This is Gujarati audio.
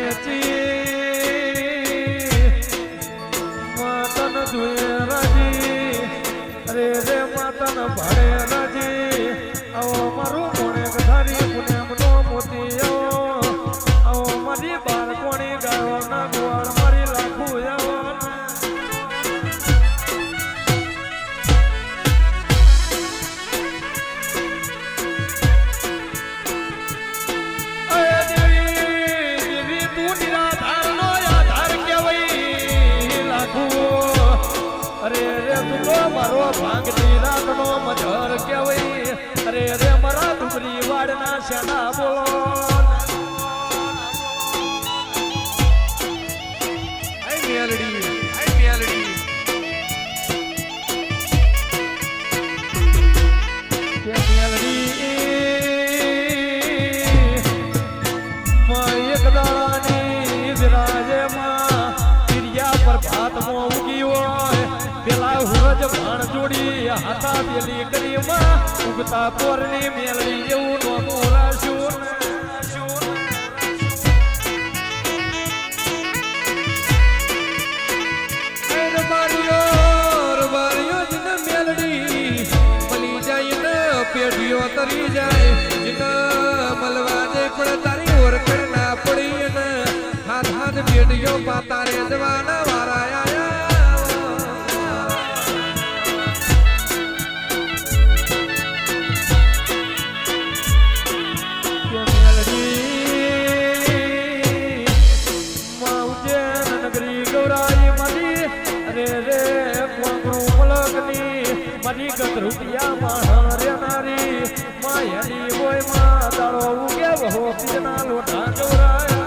લાખણેથી મારો ભાંગની રાતનો મજર કહેવાય અરે રે મારા ડુંગરી વાડના શેના બોલો? મેલડી. મેલડી. પર ભાતમાં ઉગી હોય. પેલા ભાણ જોડી હાથા પેલી કરી માં ઉગતા પોરની મેલડી એવું નોમું રાખ્યું એ રબારીઓ રબારીઓ જીન મેલડી. મળી જાય ને પેઢીઓ તરી જાય. જીન મલવા દે પણ તારી ઓર ના પડી ને. હાથ હાથ પેઢીઓ પાતારે જવાના મહારે નારી માયની હોયમાં તારો ઉગે હો પીના લોટા ગૌરાય